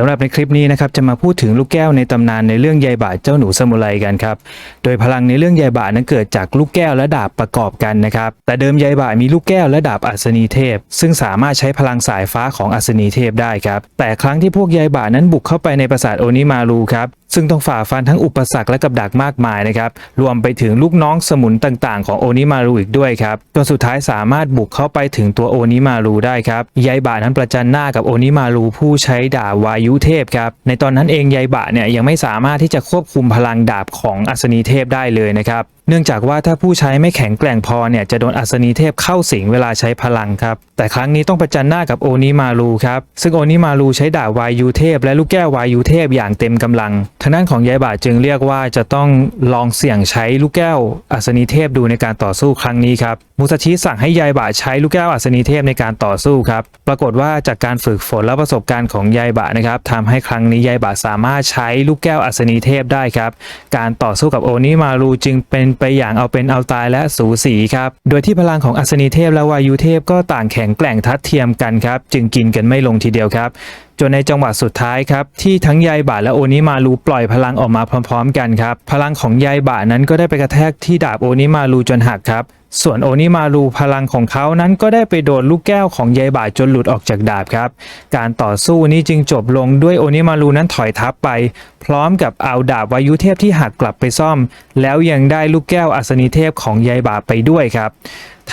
สำหรับในคลิปนี้นะครับจะมาพูดถึงลูกแก้วในตำนานในเรื่องยายบะเจ้าหนูสมุไรกันครับ โดยพลังในเรื่องยายบะนั้นเกิดจากลูกแก้วและดาบประกอบกันนะครับ แต่เดิมยายบะมีลูกแก้วและดาบอัศนีเทพ ซึ่งสามารถใช้พลังสายฟ้าของอัศนีเทพได้ครับ แต่ครั้งที่พวกยายบะนั้นบุกเข้าไปในปราสาทโอนิมารูครับซึ่งต้องฝ่าฟันทั้งอุปสรรคและกับดักมากมายนะครับรวมไปถึงลูกน้องสมุนต่างๆ ของโอนิมารูอีกด้วยครับจนสุดท้ายสามารถบุกเข้าไปถึงตัวโอนิมารูได้ครับยายบะนั้นประจันหน้ากับโอนิมารูผู้ใช้ดาบวายุเทพครับในตอนนั้นเองยายบะเนี่ยยังไม่สามารถที่จะควบคุมพลังดาบของอัศนีเทพได้เลยนะครับ เนื่องจากว่าถ้าผู้ใช้ไม่แข็งแกร่งพอเนี่ยจะโดนอัศนีเทพเข้าสิงเวลาใช้พลังครับ แต่ครั้งนี้ต้องประจันหน้ากับโอนิมารูครับ ซึ่งโอนิมารูใช้ดาบวายุเทพ และลูกแก้ววายุเทพอย่างเต็มกำลังทางด้านของยายบาจึงเรียกว่าจะต้องลองเสี่ยงใช้ลูกแก้วอัศนีเทพดูในการต่อสู้ครั้งนี้ครับมุสชิสั่งให้ยายบาใช้ลูกแก้วอัศนีเทพในการต่อสู้ครับปรากฏว่าจากการฝึกฝนและประสบการณ์ของยายบะนะครับทำให้ครั้งนี้ยายบะสามารถใช้ลูกแก้วอัศนีเทพได้ครับการต่อสู้กับโอนิมารูจึงเป็นไปอย่างเอาเป็นเอาตายและสูสีครับ โดยที่พลังของอัศนีเทพและวายุเทพก็ต่างแข็งแกร่งทัดเทียมกันครับ จึงกินกันไม่ลงทีเดียวครับจนในจังหวะสุดท้ายครับ ที่ทั้งยายบาและโอนิมารูปล่อยพลังออกมาพร้อม ๆ กันครับ พลังของยายบานั้นก็ได้ไปกระแทกที่ดาบโอนิมารูจนหักครับ ส่วนโอนิมารูพลังของเขานั้นก็ได้ไปโดนลูกแก้วของยายบะจนหลุดออกจากดาบครับ การต่อสู้นี้จึงจบลงด้วยโอนิมารูนั้นถอยทับไป พร้อมกับเอาดาบวายุเทพที่หักกลับไปซ่อม แล้วยังได้ลูกแก้วอัศนีเทพของยายบะไปด้วยครับ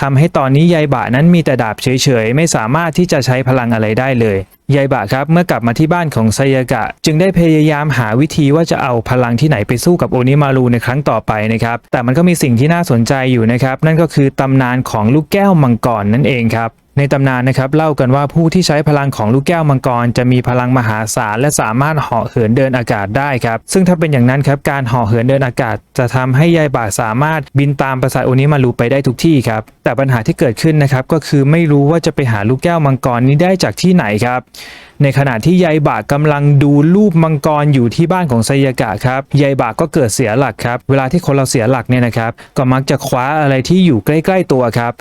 ทำให้ตอนนี้ยายบะนั้นมีแต่ดาบเฉยๆ ไม่สามารถที่จะใช้พลังอะไรได้เลยยายบะครับเมื่อกลับมาที่บ้านของไซยากะ จึงได้พยายามหาวิธีว่าจะเอาพลังที่ไหนไปสู้กับโอนิมารูในครั้งต่อไปนะครับแต่มันก็มีสิ่งที่น่าสนใจอยู่นะครับนั่นก็คือตำนานของลูกแก้วมังกรนั่นเองครับ ในตำนานนะครับเล่ากันว่าผู้ที่ใช้พลังของลูกแก้วมังกร จะมีพลังมหาศาลและสามารถเหาะเหินเดินอากาศได้ครับซึ่งถ้าเป็นอย่างนั้นครับการเหาะเหินเดินอากาศ จะทำให้ยายบาสามารถบินตามปราสาทโอนิมารูไปได้ทุกที่ครับแต่ปัญหาที่เกิดขึ้นนะครับก็คือไม่รู้ว่าจะไปหาลูกแก้วมังกรนี้ได้จากที่ไหนครับในขณะที่ยายบากำลังดูรูปมังกรอยู่ที่บ้านของไซยากะครับยายบากก็เกิดเสียหลักครับ เวลาที่คนเราเสียหลักเนี่ยนะครับ ก็มักจะคว้าอะไรที่อยู่ใกล้ ๆตัวครับ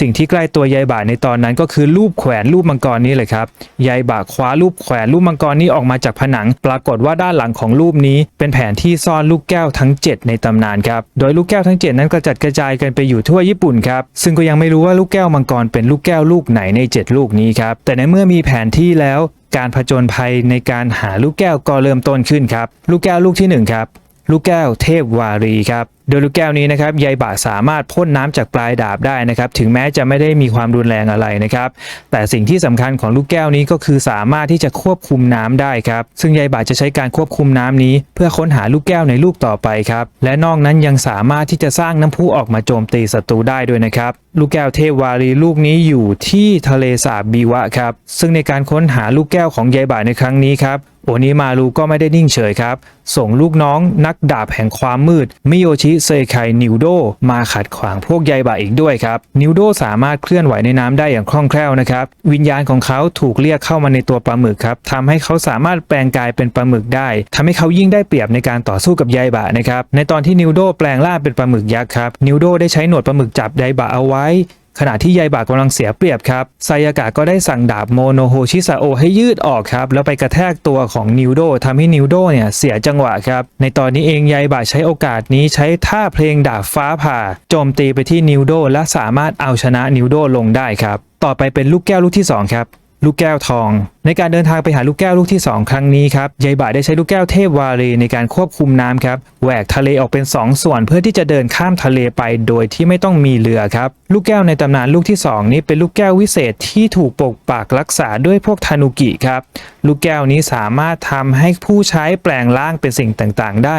สิ่งที่ใกล้ตัวยายบาในตอนนั้นก็คือรูปแขวนรูปมังกรนี้เลยครับยายบาคว้ารูปแขวนรูปมังกรนี้ออกมาจากผนัง ปรากฏว่าด้านหลังของรูปนี้ เป็นแผนที่ซ่อนลูกแก้วทั้ง 7 ในตำนานครับโดยลูกแก้วทั้ง 7 นั้นกระจัดกระจายกันไปอยู่ทั่วญี่ปุ่นครับซึ่งก็ยังไม่รู้ว่าลูกแก้วมังกรเป็นลูกแก้วลูกไหนใน 7 ลูกนี้ครับแต่ในเมื่อมีแผนที่แล้ว การผจญภัยในการหาลูกแก้วก็เริ่มต้นขึ้นครับลูกแก้วลูกที่หนึ่งครับลูกแก้วเทพวารีครับ โดยลูกแก้วนี้นะครับยายบะสามารถพ่นน้ำจากปลายดาบได้นะครับ ถึงแม้จะไม่ได้มีความรุนแรงอะไรนะครับ แต่สิ่งที่สำคัญของลูกแก้วนี้ก็คือสามารถที่จะควบคุมน้ำได้ครับ ซึ่งยายบะจะใช้การควบคุมน้ำนี้ เพื่อค้นหาลูกแก้วในลูกต่อไปครับ และนอกนั้นยังสามารถที่จะสร้างน้ำพุออกมาโจมตีศัตรูได้ด้วยนะครับ ลูกแก้วเทพวารีลูกนี้อยู่ที่ทะเลสาบบีวะครับ ซึ่งในการค้นหาลูกแก้วของยายบะในครั้งนี้ครับโอนิมารูก็ไม่ได้นิ่งเฉยครับ ส่งลูกน้องนักดาบแห่งความมืดมิโยชิเซไคนิวโดมาขัดขวางพวกยายบาอีกด้วยครับ นิวโดสามารถเคลื่อนไหวในน้ำได้อย่างคล่องแคล่วนะครับ วิญญาณของเขาถูกเรียกเข้ามาในตัวปลาหมึกครับทำให้เขาสามารถแปลงกายเป็นปลาหมึกได้ทำให้เขายิ่งได้เปรียบในการต่อสู้กับยายบานะครับ ในตอนที่นิวโดแปลงร่างเป็นปลาหมึกยักษ์ครับ นิวโดได้ใช้หนวดปลาหมึกจับยายบาเอาไว้ ขณะที่ยายบากกำลังเสียเปรียบครับไซยากะก็ได้สั่งดาบโมโนโฮชิซาโอให้ยืดออกครับ แล้วไปกระแทกตัวของนิวโดทำให้นิวโดเนี่ยเสียจังหวะครับ ในตอนนี้เองยายบาใช้โอกาสนี้ใช้ท่าเพลงดาบฟ้าผ่า โจมตีไปที่นิวโดและสามารถเอาชนะนิวโดลงได้ครับ ต่อไปเป็นลูกแก้วลูกที่สองครับลูกแก้วทองในการเดินทางไปหาลูกแก้วลูกที่ 2 ครั้งนี้ครับยายบ่ายได้ใช้ลูกแก้วเทพวารีในการควบคุมน้ำครับแหวกทะเลออกเป็น 2 ส่วนเพื่อที่จะเดินข้ามทะเลไปโดยที่ไม่ต้องมีเรือครับ ลูกแก้วในตำนานลูกที่ 2 นี้เป็นลูกแก้ววิเศษที่ถูกปกปักรักษาด้วยพวกทานุกิครับลูกแก้วนี้สามารถทำให้ผู้ใช้แปลงร่างเป็นสิ่งต่างๆ ได้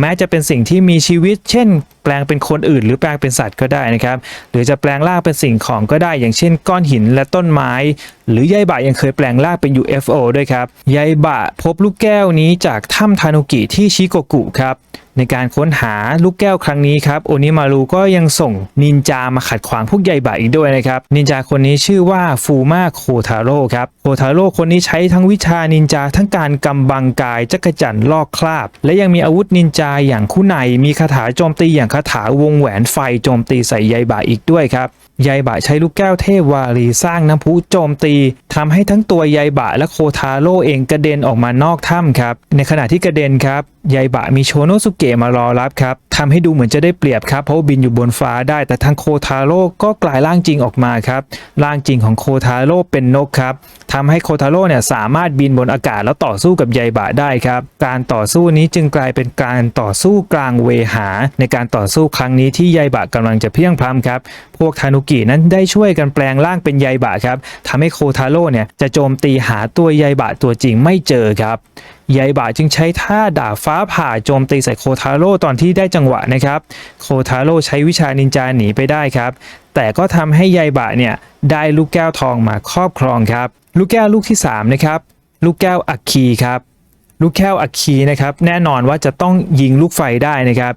แม้จะเป็นสิ่งที่มีชีวิต เช่น แปลงเป็นคนอื่น หรือแปลงเป็นสัตว์ก็ได้นะครับ หรือจะแปลงร่างเป็นสิ่งของก็ได้ อย่างเช่น ก้อนหินและต้นไม้ หรือยายบะยังเคยแปลงร่างเป็น UFO ด้วยครับยายบะพบลูกแก้วนี้จากถ้ำทานุกิที่ชิโกกุครับ ในการค้นหาลูกแก้วครั้งนี้ครับโอนิมารุก็ยังส่งนินจามาขัดขวางพวกใยบะอีกด้วยนะครับนินจาคนนี้ชื่อว่าฟูมาโคทาโร่ครับโคทาโร่คนนี้ใช้ทั้งวิชานินจาทั้งการกำบังกายจักรจั่นลอกคราบ และยังมีอาวุธนินจาอย่างคู่ในมีคาถาโจมตีอย่างคาถาวงแหวนไฟโจมตีใส่ใยบะอีกด้วยครับใยบะใช้ลูกแก้วเทพวารีสร้างน้ำพุโจมตีทำให้ทั้งตัวใยบะและโคทาโร่เองกระเด็นออกมานอกถ้ำครับ ในขณะที่กระเด็นครับ ยายบะมีโชโนสุเกะมารอรับครับทำให้ดูเหมือนจะได้เปรียบครับเพราะบินอยู่บนฟ้าได้ แต่ทางโคทาโร่ก็กลายร่างจริงออกมาครับร่างจริงของโคทาโร่เป็นนกครับ ทำให้โคทาโร่เนี่ยสามารถบินบนอากาศแล้วต่อสู้กับใยบะได้ครับ การต่อสู้นี้จึงกลายเป็นการต่อสู้กลางเวหา ในการต่อสู้ครั้งนี้ที่ใยบะกำลังจะเพียงพล้ำครับ พวกทานุกินั้นได้ช่วยกันแปลงร่างเป็นใยบะครับทำให้โคทาโร่เนี่ยจะโจมตีหาตัวใยบะตัวจริงไม่เจอครับใยบะจึงใช้ท่าดาฟ้าผ่าโจมตีใส่โคทาโร่ตอนที่ได้จังหวะนะครับ โคทาโร่ใช้วิชานินจาหนีไปได้ครับ แต่ก็ทำให้ใยบะเนี่ยได้ลูกแก้วทองมาครอบครองครับ ลูกแก้วลูกที่3นะครับลูกแก้วอัคคีครับลูกแก้วอัคคีนะครับแน่นอนว่าจะต้องยิงลูกไฟได้นะครับ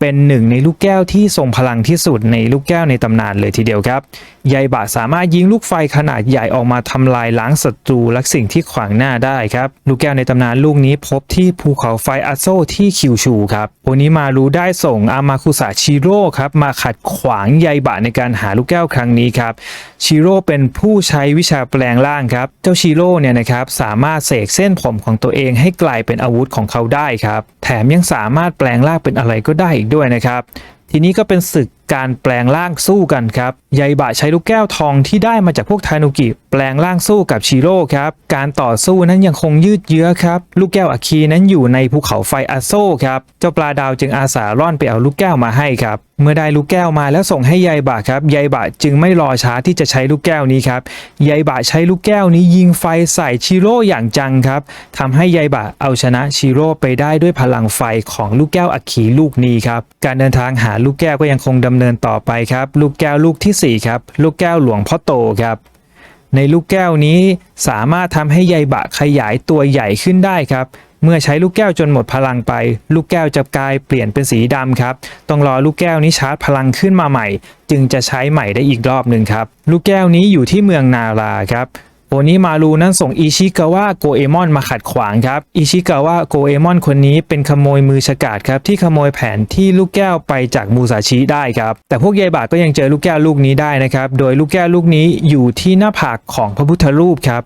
เป็นหนึ่งในลูกแก้วที่ทรงพลังที่สุดในลูกแก้วในตำนานเลยทีเดียวครับใยบะสามารถยิงลูกไฟขนาดใหญ่ออกมาทำลายล้างศัตรูและสิ่งที่ขวางหน้าได้ครับ ลูกแก้วในตำนานลูกนี้พบที่ภูเขาไฟอาโซที่คิวชูครับโอนิมารุได้ส่งอามาคุสะชิโร่ครับมาขัดขวางใยบะในการหาลูกแก้วครั้งนี้ครับ ชิโร่เป็นผู้ใช้วิชาแปลงร่างครับ เจ้าชิโร่เนี่ยนะครับสามารถเสกเส้นผมของตัวเองให้กลายเป็นอาวุธของเขาได้ครับ แถมยังสามารถแปลงร่างเป็นอะไรก็ได้อีกด้วยนะครับ ทีนี้ก็เป็นศึก การแปลงร่างสู้กันครับยายบะใช้ลูกแก้วทองที่ได้มาจากพวกทานุกิแปลงร่างสู้กับชิโร่ครับการต่อสู้นั้นยังคงยืดเยื้อครับลูกแก้วอาคีนั้นอยู่ในภูเขาไฟอาโซครับเจ้าปลาดาวจึงอาสาร่อนไปเอาลูกแก้วมาให้ครับเมื่อได้ลูกแก้วมาแล้วส่งให้ยายบะครับยายบะจึงไม่รอช้าที่จะใช้ลูกแก้วนี้ครับยายบะใช้ลูกแก้วนี้ยิงไฟใส่ชิโร่อย่างจังครับทำให้ยายบะเอาชนะชิโร่ไปได้ด้วยพลังไฟของลูกแก้วอัคคีลูกนี้ครับการเดินทางหาลูกแก้วก็ยังคงดำเนินต่อไปครับ ลูกแก้วลูกทีสี่ 4 ครับ ลูกแก้วหลวงพ่อโตครับ ในลูกแก้วนี้สามารถทำให้ใยบะขยายตัวใหญ่ขึ้นได้ครับ เมื่อใช้ลูกแก้วจนหมดพลังไป ลูกแก้วจะกลายเปลี่ยนเป็นสีดำครับ ต้องรอลูกแก้วนี้ชาร์จพลังขึ้นมาใหม่ จึงจะใช้ใหม่ได้อีกรอบหนึ่งครับ ลูกแก้วนี้อยู่ที่เมืองนาราครับ โอนิมารูนั้นส่งอิชิกาวะโกเอมอนมาขัดขวางครับอิชิกาวะโกเอมอนคนนี้เป็นขโมยมือฉกาจครับที่ขโมยแผนที่ลูกแก้วไปจากมูซาชิได้ครับแต่พวกยายบาก็ยังเจอลูกแก้วลูกนี้ได้นะครับโดยลูกแก้วลูกนี้อยู่ที่หน้าผากของพระพุทธรูปครับ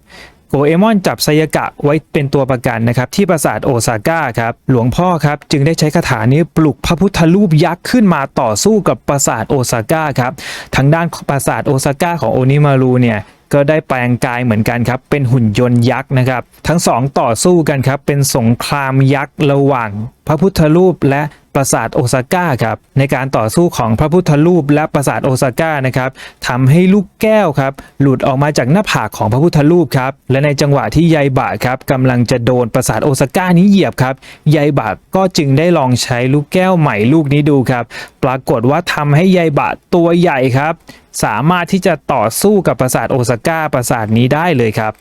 โกเอมอนจับไซยากะไว้เป็นตัวประกันนะครับที่ปราสาทโอซาก้าครับหลวงพ่อครับจึงได้ใช้คาถานี้ปลุกพระพุทธรูปยักษ์ขึ้นมาต่อสู้กับปราสาทโอซาก้าครับทางด้านปราสาทโอซาก้าของโอนิมารูเนี่ย ก็ได้แปลงกายเหมือนกันครับ เป็นหุ่นยนต์ยักษ์นะครับ ทั้งสองต่อสู้กันครับ เป็นสงครามยักษ์ระหว่าง พระพุทธรูปและปราสาทโอซาก้าครับ ในการต่อสู้ของพระพุทธรูปและปราสาทโอซาก้านะครับทำให้ลูกแก้วครับ หลุดออกมาจากหน้าผากของพระพุทธรูปครับ และในจังหวะที่ยายบะครับกำลังจะโดนปราสาทโอซาก้านี้เหยียบครับ ยายบะก็จึงได้ลองใช้ลูกแก้วใหม่ลูกนี้ดูครับ ปรากฏว่าทำให้ยายบะตัวใหญ่ครับ สามารถที่จะต่อสู้กับปราสาทโอซาก้าปราสาทนี้ได้เลยครับ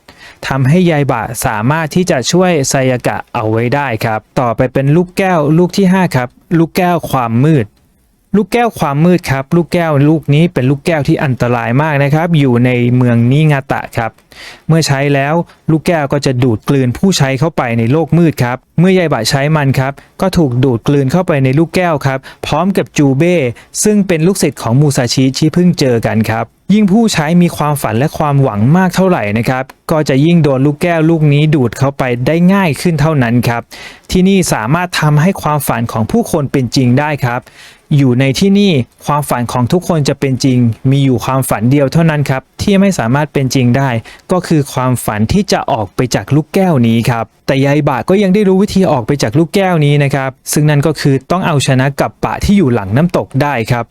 ทำให้ยายบะสามารถที่จะช่วยไซยากะเอาไว้ได้ครับ ต่อไปเป็นลูกแก้วลูกที่ 5 ครับ ลูกแก้วความมืด ลูกแก้วความมืดครับ ลูกแก้วลูกนี้เป็นลูกแก้วที่อันตรายมากนะครับ อยู่ในเมืองนิงาตะครับ เมื่อใช้แล้วลูกแก้วก็จะดูดกลืนผู้ใช้เข้าไปในโลกมืดครับ เมื่อยายบะใช้มันครับ ก็ถูกดูดกลืนเข้าไปในลูกแก้วครับ พร้อมกับจูเบ้ซึ่งเป็นลูกศิษย์ของมูซาชิที่เพิ่งเจอกันครับ ยิ่งผู้ใช้มีความฝันและความหวังมากเท่าไหร่นะครับ ก็จะยิ่งโดนลูกแก้วลูกนี้ดูดเข้าไปได้ง่ายขึ้นเท่านั้นครับ ที่นี่สามารถทำให้ความฝันของผู้คนเป็นจริงได้ครับ อยู่ในที่นี่ความฝันของทุกคนจะเป็นจริง มีอยู่ความฝันเดียวเท่านั้นครับ ที่ไม่สามารถเป็นจริงได้ ก็คือความฝันที่จะออกไปจากลูกแก้วนี้ครับ แต่ยายบะก็ยังได้รู้วิธีออกไปจากลูกแก้วนี้นะครับ ซึ่งนั่นก็คือต้องเอาชนะกับปะที่อยู่หลังน้ำตกได้ครับ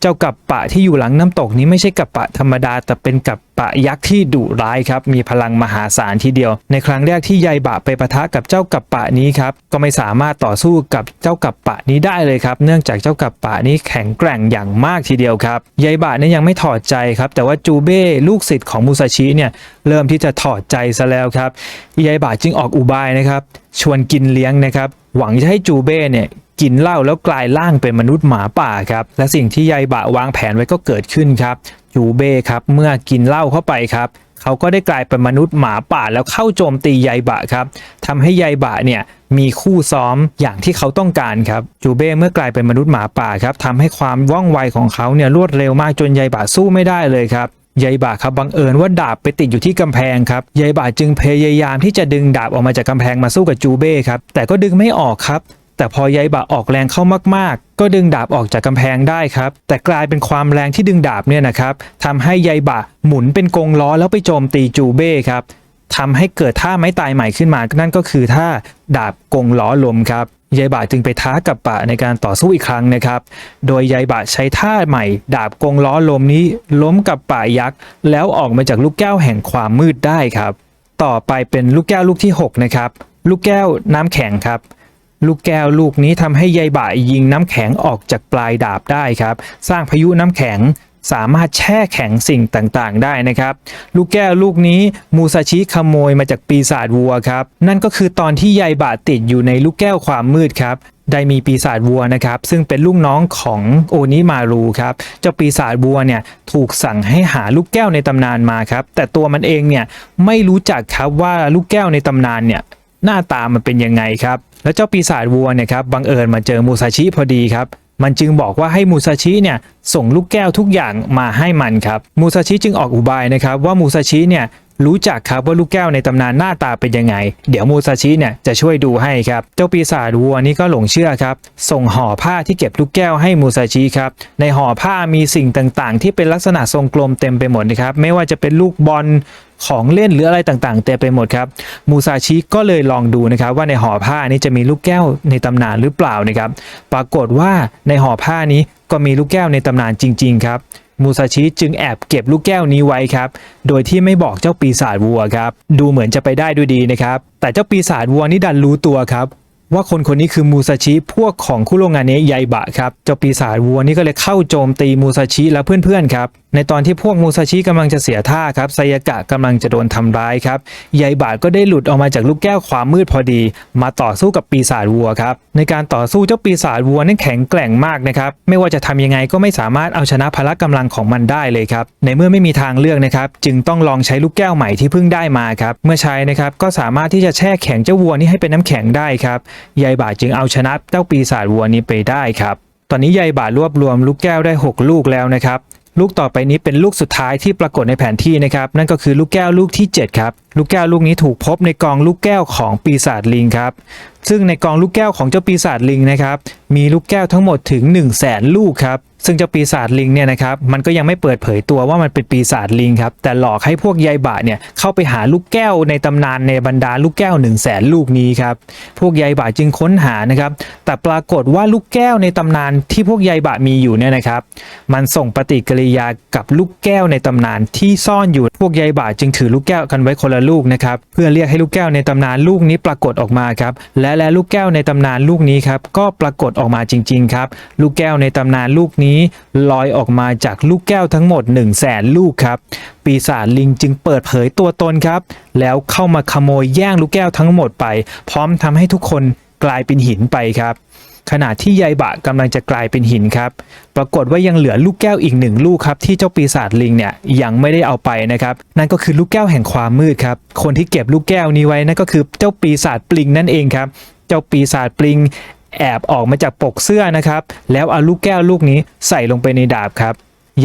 เจ้ากับปะที่อยู่หลังน้ำตกนี้ไม่ใช่กับปะธรรมดา แต่เป็นกับปะยักษ์ที่ดุร้ายครับ มีพลังมหาศาลทีเดียว ในครั้งแรกที่ยายบะไปปะทะกับเจ้ากับปะนี้ครับ ก็ไม่สามารถต่อสู้กับเจ้ากับปะนี้ได้เลยครับ เนื่องจากเจ้ากับปะนี้แข็งแกร่งอย่างมากทีเดียวครับ ยายบะเนี่ยยังไม่ถอดใจครับ แต่ว่าจูเบ้ลูกศิษย์ของมูซาชิเนี่ยเริ่มที่จะถอดใจซะแล้วครับ ยายบะจึงออกอุบายนะครับ ชวนกินเลี้ยงนะครับ หวังจะให้จูเบ้เนี่ยกินเหล้าแล้วกลายร่างเป็นมนุษย์หมาป่าครับ และสิ่งที่ยายบะวางแผนไว้ก็เกิดขึ้นครับ จูเบ้ครับเมื่อกินเหล้าเข้าไปครับเขาก็ได้กลายเป็นมนุษย์หมาป่าแล้วเข้าโจมตียายบะครับทำให้ยายบะเนี่ยมีคู่ซ้อมอย่างที่เขาต้องการครับจูเบ้เมื่อกลายเป็นมนุษย์หมาป่าครับทำให้ความว่องไวของเขาเนี่ยรวดเร็วมากจนยายบะสู้ไม่ได้เลยครับ ยายบะครับบังเอิญว่าดาบไปติดอยู่ที่กำแพงครับยายบะจึงพยายามที่จะดึงดาบออกมาจากกำแพงมาสู้กับจูเบ้ครับแต่ก็ดึงไม่ออกครับ แต่พอยายบะออกแรงเข้ามากๆ ก็ดึงดาบออกจากกำแพงได้ครับ แต่กลายเป็นความแรงที่ดึงดาบเนี่ยนะครับทำให้ยายบะหมุนเป็นกงล้อแล้วไปโจมตีจูเบ้ครับทำให้เกิดท่าไม้ตายใหม่ขึ้นมานั่นก็คือท่าดาบกงล้อลมครับ ยายบะจึงไปท้ากับปะในการต่อสู้อีกครั้งนะครับ โดยยายบะใช้ท่าใหม่ ดาบกงล้อลมนี้ล้มกับป่ายักษ์แล้วออกมาจากลูกแก้วแห่งความมืดได้ครับ ต่อไปเป็นลูกแก้วลูกที่ 6 นะครับ ลูกแก้วน้ำแข็งครับ ลูกแก้วลูกนี้ทำให้ยายบายยิงน้ำแข็งออกจากปลายดาบได้ครับ สร้างพายุน้ำแข็ง สามารถแช่แข็งสิ่งต่างๆ ได้นะครับ ลูกแก้วลูกนี้มูซาชิขโมยมาจากปีศาจวัวครับ นั่นก็คือตอนที่ยายบะติดอยู่ในลูกแก้วความมืดครับได้มีปีศาจวัวนะครับ ซึ่งเป็นลูกน้องของโอนิมารูครับ เจ้าปีศาจวัวเนี่ยถูกสั่งให้หาลูกแก้วในตำนานมาครับ แต่ตัวมันเองเนี่ยไม่รู้จักครับว่าลูกแก้วในตำนานเนี่ยหน้าตามันเป็นยังไงครับ แล้วเจ้าปีศาจวัวเนี่ยครับบังเอิญมาเจอมูซาชิพอดีครับ มันจึงบอกว่าให้มูซาชิเนี่ยส่งลูกแก้วทุกอย่างมาให้มันครับ มูซาชิจึงออกอุบายนะครับว่ามูซาชิเนี่ย รู้จักครับว่าลูกแก้วในตำนานหน้าตาเป็นยังไง เดี๋ยวมูซาชิเนี่ยจะช่วยดูให้ครับ เจ้าปีศาจวัวนี่ก็หลงเชื่อครับ ส่งห่อผ้าที่เก็บลูกแก้วให้มูซาชิครับ ในห่อผ้ามีสิ่งต่างๆ ที่เป็นลักษณะทรงกลมเต็มไปหมดนะครับ ไม่ว่าจะเป็นลูกบอลของเล่นหรืออะไรต่างๆ เต็มไปหมดครับ มูซาชิก็เลยลองดูนะครับ ว่าในห่อผ้านี้จะมีลูกแก้วในตำนานหรือเปล่านะครับ ปรากฏว่าในห่อผ้านี้ก็มีลูกแก้วในตำนานจริง ๆ ครับ มูซาชิจึงแอบเก็บลูกแก้วนี้ไว้ครับ โดยที่ไม่บอกเจ้าปีศาจวัวครับ ดูเหมือนจะไปได้ด้วยดีนะครับ แต่เจ้าปีศาจวัวนี่ดันรู้ตัวครับว่าคนคนนี้คือมูซาชิพวกของคุโรงงานเนะยายบะครับ เจ้าปีศาจวัวนี่ก็เลยเข้าโจมตีมูซาชิและเพื่อนๆครับ ในตอนที่พวกมูซาชิกำลังจะเสียท่าครับไซยากะกำลังจะโดนทำร้ายครับยายบะก็ได้หลุดออกมาจากลูกแก้วความมืดพอดี มาต่อสู้กับปีศาจวัวครับในการต่อสู้เจ้าปีศาจวัวนั้นแข็งแกร่งมากนะครับไม่ว่าจะทำยังไงก็ไม่สามารถเอาชนะพละกำลังของมันได้เลยครับในเมื่อไม่มีทางเลือกนะครับจึงต้องลองใช้ลูกแก้วใหม่ที่เพิ่งได้มาครับเมื่อใช้นะครับก็สามารถที่จะแช่แข็งเจ้าวัวนี้ให้เป็นน้ำแข็งได้ครับยายบะจึงเอาชนะเจ้าปีศาจวัวนี้ไปได้ครับตอนนี้ยายบารวบรวมลูกแก้วได้ 6 ลูกแล้วนะครับ ลูกต่อไปนี้เป็นลูกสุดท้ายที่ปรากฏในแผนที่นะครับ นั่นก็คือลูกแก้วลูกที่ 7 ครับ ลูกแก้วลูกนี้ถูกพบในกองลูกแก้วของปีศาจลิงครับ ซึ่งในกองลูกแก้วของเจ้าปีศาจลิงนะครับ มีลูกแก้วทั้งหมดถึง 1 0 0 0 0แสนลูกครับ ซึ่งเจ้าปีศาจลิงเนี่ยนะครับมันก็ยังไม่เปิดเผยตัวว่ามันเป็นปีศาจลิงครับ แต่หลอกให้พวกยายบะเนี่ยเข้าไปหาลูกแก้วในตำนานในบรรดาลูกแก้ว 1 0 0 0 0แสนลูกนี้ครับ พวกยายบะจึงค้นหานะครับ แต่ปรากฏว่าลูกแก้วในตำนานที่พวกยายบะมีอยู่เนี่ยนะครับ มันส่งปฏิกิริยากับลูกแก้วในตำนานที่ซ่อนอยู่ พวกยายบะจึงถือลูกแก้วกันไว้คนละลูกนะครับเพื่อเรียกให้ลูกแก้วในตำนานลูกนี้ปรากฏออกมาครับและและลูกแก้วในตำนานลูกนี้ครับก็ปรากฏออกมาจริงๆครับลูกแก้วในตำนานลูกนี้ลอยออกมาจากลูกแก้วทั้งหมด1 0 0 0 0แสนลูกครับปีศาจลิงจึงเปิดเผยตัวตนครับ แล้วเข้ามาขโมยแย่งลูกแก้วทั้งหมดไป พร้อมทำให้ทุกคนกลายเป็นหินไปครับ ขณะที่ยายบะกำลังจะกลายเป็นหินครับ ปรากฏว่ายังเหลือลูกแก้วอีกหนึ่งลูกครับที่เจ้าปีศาจลิงเนี่ยยังไม่ได้เอาไปนะครับ นั่นก็คือลูกแก้วแห่งความมืดครับ คนที่เก็บลูกแก้วนี้ไว้นั่นก็คือเจ้าปีศาจปลิงนั่นเองครับ เจ้าปีศาจปลิงแอบออกมาจากปกเสื้อนะครับ แล้วเอาลูกแก้วลูกนี้ใส่ลงไปในดาบครับ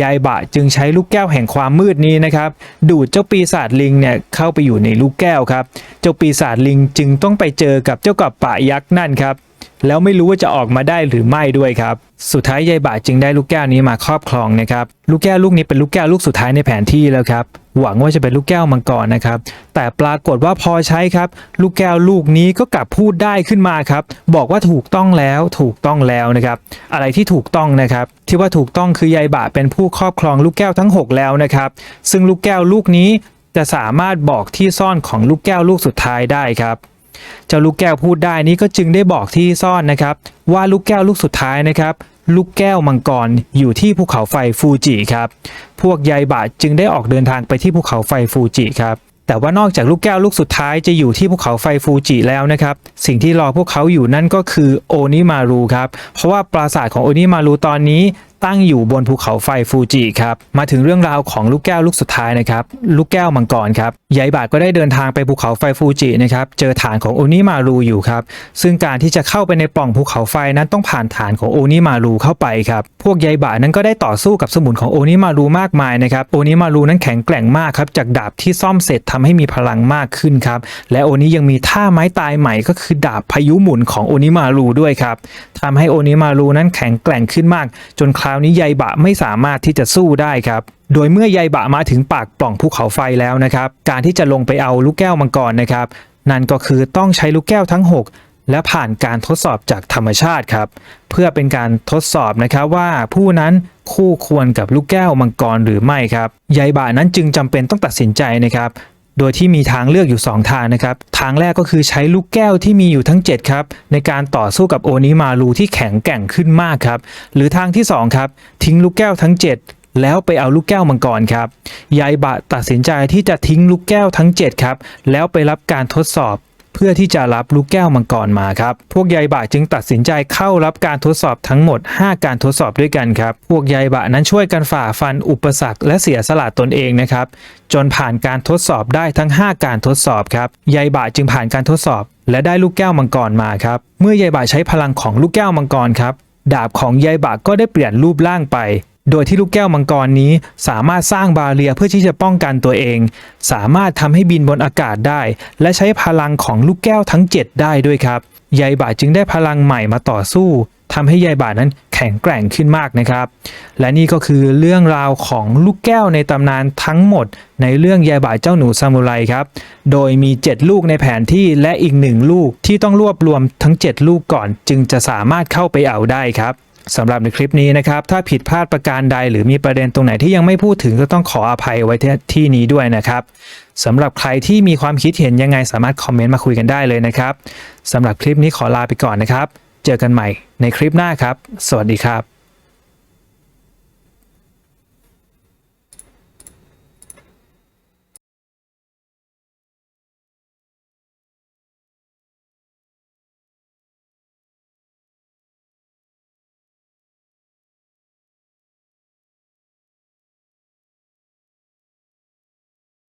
ยายบะจึงใช้ลูกแก้วแห่งความมืดนี้นะครับ ดูดเจ้าปีศาจลิงเนี่ยเข้าไปอยู่ในลูกแก้วครับ เจ้าปีศาจลิงจึงต้องไปเจอกับเจ้ากับปะยักษ์นั่นครับ แล้วไม่รู้ว่าจะออกมาได้หรือไม่ด้วยครับ สุดท้ายยายบะจึงได้ลูกแก้วนี้มาครอบครองนะครับ ลูกแก้วลูกนี้เป็นลูกแก้วลูกสุดท้ายในแผนที่แล้วครับ หวังว่าจะเป็นลูกแก้วมังกรนะครับ แต่ปรากฏว่าพอใช้ครับ ลูกแก้วลูกนี้ก็กลับพูดได้ขึ้นมาครับ บอกว่าถูกต้องแล้วถูกต้องแล้วนะครับ อะไรที่ถูกต้องนะครับ ที่ว่าถูกต้องคือยายบะเป็นผู้ครอบครองลูกแก้วทั้ง 6 แล้วนะครับ ซึ่งลูกแก้วลูกนี้จะสามารถบอกที่ซ่อนของลูกแก้วลูกสุดท้ายได้ครับ เจ้าลูกแก้วพูดได้นี้ก็จึงได้บอกที่ซ่อนนะครับ ว่าลูกแก้วลูกสุดท้ายนะครับ ลูกแก้วมังกรอยู่ที่ภูเขาไฟฟูจิครับ พวกยายบะจึงได้ออกเดินทางไปที่ภูเขาไฟฟูจิครับแแต่ว่านอกจากลูกแก้วลูกสุดท้ายจะอยู่ที่ภูเขาไฟฟูจิแล้วนะครับ สิ่งที่รอพวกเขาอยู่นั่นก็คือโอนิมารุครับ เพราะว่าปราสาทของโอนิมารุตอนนี้ ตั้งอยู่บนภูเขาไฟฟูจิครับ มาถึงเรื่องราวของลูกแก้วลูกสุดท้ายนะครับ ลูกแก้วมังกรครับยายบาทก็ได้เดินทางไปภูเขาไฟฟูจินะครับ เจอฐานของโอนิมารุอยู่ครับ ซึ่งการที่จะเข้าไปในปล่องภูเขาไฟนั้นต้องผ่านฐานของโอนิมารุเข้าไปครับ พวกยายบานั้นก็ได้ต่อสู้กับสมุนของโอนิมารุมากมายนะครับ โอนิมารุนั้นแข็งแกร่งมากครับ จากดาบที่ซ่อมเสร็จทำให้มีพลังมากขึ้นครับ และโอนิยังมีท่าไม้ตายใหม่ก็คือดาบพายุหมุนของโอนิมารุด้วยครับทำให้โอนิมารุนั้นแข็งแกร่งขึ้นมากจนคราวนี้ยายบะไม่สามารถที่จะสู้ได้ครับโดยเมื่อยายบะมาถึงปากปล่องภูเขาไฟแล้วนะครับ การที่จะลงไปเอาลูกแก้วมังกรนะครับ นั่นก็คือต้องใช้ลูกแก้วทั้ง 6 และผ่านการทดสอบจากธรรมชาติครับ เพื่อเป็นการทดสอบนะครับว่าผู้นั้นคู่ควรกับลูกแก้วมังกรหรือไม่ครับยายบะนั้นจึงจำเป็นต้องตัดสินใจนะครับ โดยที่มีทางเลือกอยู่ 2 ทางนะครับ ทางแรกก็คือใช้ลูกแก้วที่มีอยู่ทั้ง 7 ครับ ในการต่อสู้กับโอนิมารูที่แข็งแกร่งขึ้นมากครับ หรือทางที่ 2 ครับ ทิ้งลูกแก้วทั้ง 7แล้วไปเอาลูกแก้วมังกรครับ ยายบะตัดสินใจที่จะทิ้งลูกแก้วทั้ง 7 ครับ แล้วไปรับการทดสอบ เพื่อที่จะรับลูกแก้วมังกรมาครับ พวกยายบะจึงตัดสินใจเข้ารับการทดสอบทั้งหมด 5 การทดสอบด้วยกันครับ พวกยายบะนั้นช่วยกันฝ่าฟันอุปสรรคและเสียสละตนเองนะครับ จนผ่านการทดสอบได้ทั้ง 5 การทดสอบครับ ยายบะจึงผ่านการทดสอบ และได้ลูกแก้วมังกรมาครับ เมื่อยายบะใช้พลังของลูกแก้วมังกรครับ ดาบของยายบะก็ได้เปลี่ยนรูปร่างไป โดยที่ลูกแก้วมังกรนี้สามารถสร้างบาเรียเพื่อที่จะป้องกันตัวเอง สามารถทำให้บินบนอากาศได้ และใช้พลังของลูกแก้วทั้ง 7 ได้ด้วยครับยายบะจึงได้พลังใหม่มาต่อสู้ทำให้ยายบะนั้นแข็งแกร่งขึ้นมากนะครับ และนี่ก็คือเรื่องราวของลูกแก้วในตำนานทั้งหมด ในเรื่องยายบะเจ้าหนูซามูไรครับ โดยมี 7 ลูกในแผนที่และอีกหนึ่งลูกที่ต้องรวบรวมทั้ง 7 ลูกก่อน จึงจะสามารถเข้าไปเอาได้ครับ สำหรับในคลิปนี้นะครับ ถ้าผิดพลาดประการใดหรือมีประเด็นตรงไหนที่ยังไม่พูดถึงก็ต้องขออภัยไว้ที่ที่นี้ด้วยนะครับสำหรับใครที่มีความคิดเห็นยังไงสามารถคอมเมนต์มาคุยกันได้เลยนะครับสำหรับคลิปนี้ขอลาไปก่อนนะครับ เจอกันใหม่ในคลิปหน้าครับ สวัสดีครับ